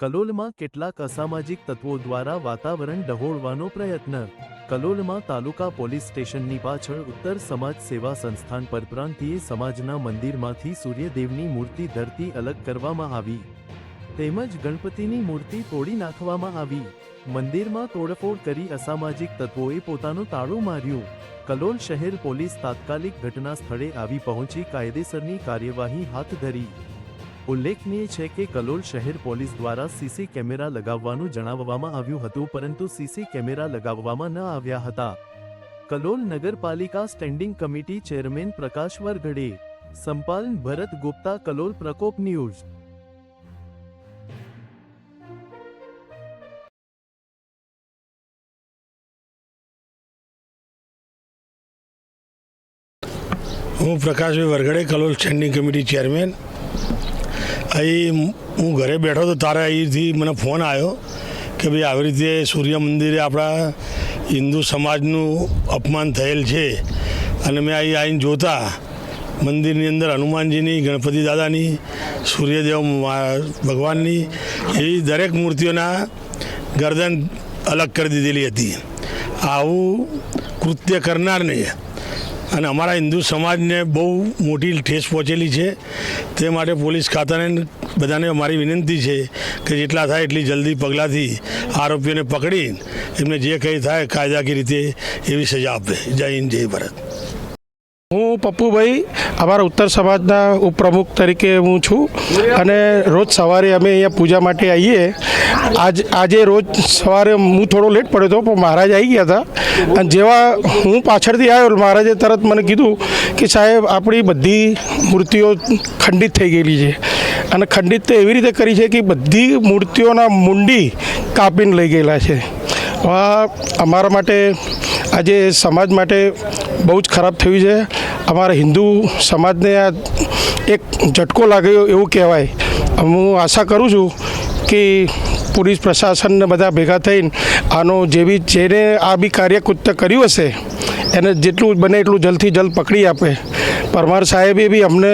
કલોલમાં કેટલાક અસામાજિક તત્વો દ્વારા વાતાવરણ ડહોળવાનો પ્રયત્ન. કલોલમાં તાલુકા પોલીસ સ્ટેશનની પાછળ ઉત્તર સમાજ સેવા સંસ્થાન પરપ્રાંતીય સમાજના મંદિરમાંથી સૂર્યદેવની મૂર્તિ ધરતી અલગ કરવામાં આવી. તેમજ ગણપતિની મૂર્તિ તોડી નાખવામાં આવી. મંદિરમાં તોડફોડ કરી અસામાજિક તત્વોએ પોતાનું તાળું માર્યું. કલોલ શહેર પોલીસ તાત્કાલિક ઘટના સ્થળે આવી પહોંચી કાયદેસરની કાર્યવાહી હાથ ધરી. ઉલ્લેખનીય છે કે કલોલ શહેર પોલીસ દ્વારા સીસી કેમેરા લગાવવાનું જણાવવામાં આવ્યું હતું, પરંતુ સીસી કેમેરા લગાવવામાં ન આવ્યા હતા. કલોલ નગરપાલિકા standing committee chairman Prakash Varghade સંપાદન ભરત ગુપ્તા, કલોલ પ્રકોપ ન્યૂઝ. હું Prakashbhai Varghade, Kalol standing committee chairman. અહીં હું ઘરે બેઠો તો તારે અહીંથી મને ફોન આવ્યો કે ભાઈ, આવી રીતે સૂર્ય મંદિરે આપણા હિન્દુ સમાજનું અપમાન થયેલ છે. અને મેં અહીં આવીને જોતા, મંદિરની અંદર હનુમાનજીની, ગણપતિ દાદાની, સૂર્યદેવ ભગવાનની, એવી દરેક મૂર્તિઓના ગરદન અલગ કરી દીધેલી હતી. આવું કૃત્ય કરનારને અને અમારા હિન્દુ સમાજને બહુ મોટી ઠેસ પહોંચેલી છે. તે માટે પોલીસ ખાતાને બધાને અમારી વિનંતી છે કે જેટલા થાય એટલી જલ્દી પગલાંથી આરોપીઓને પકડી એમને જે કંઈ થાય કાયદાકીય રીતે એવી સજા આપે. જય હિન્દ, જય ભારત. હું પપ્પુભાઈ, અમારા ઉત્તર સમાજના ઉપપ્રમુખ તરીકે હું છું. અને રોજ સવારે અમે અહીંયા પૂજા માટે આવીએ. આજ, આજે રોજ સવારે હું થોડો લેટ પડ્યો હતો, પણ મહારાજ આવી ગયા હતા. અને જેવા હું પાછળથી આવ્યો મહારાજે તરત મને કીધું કે સાહેબ, આપણી બધી મૂર્તિઓ ખંડિત થઈ ગયેલી છે. અને ખંડિત તો એવી રીતે કરી છે કે બધી મૂર્તિઓના મુંડી કાપીને લઈ ગયેલા છે. અમારા માટે, આજે સમાજ માટે બહુ જ ખરાબ થયું છે. અમારા હિન્દુ સમાજને આ એક ઝટકો લાગ્યો એવું કહેવાય. હું આશા કરું છું કે પોલીસ પ્રશાસનને બધા ભેગા થઈને આનો જે બી જેને આ બી કાર્યકૃત્ય કર્યું હશે, એને જેટલું બને એટલું જલ્દથી જલ્દ પકડી આપે. પરમાર સાહેબે બી અમને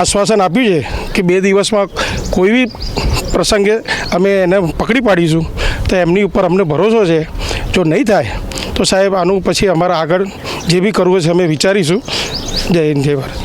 આશ્વાસન આપ્યું છે કે બે દિવસમાં કોઈ બી પ્રસંગે અમે એને પકડી પાડીશું. તો એમની ઉપર અમને ભરોસો છે. જો નહીં થાય તો સાહેબ, આનું પછી અમારા આગળ જે બી કરવું છે, અમે વિચારીશું. જય હિન્દ, જય ભારત.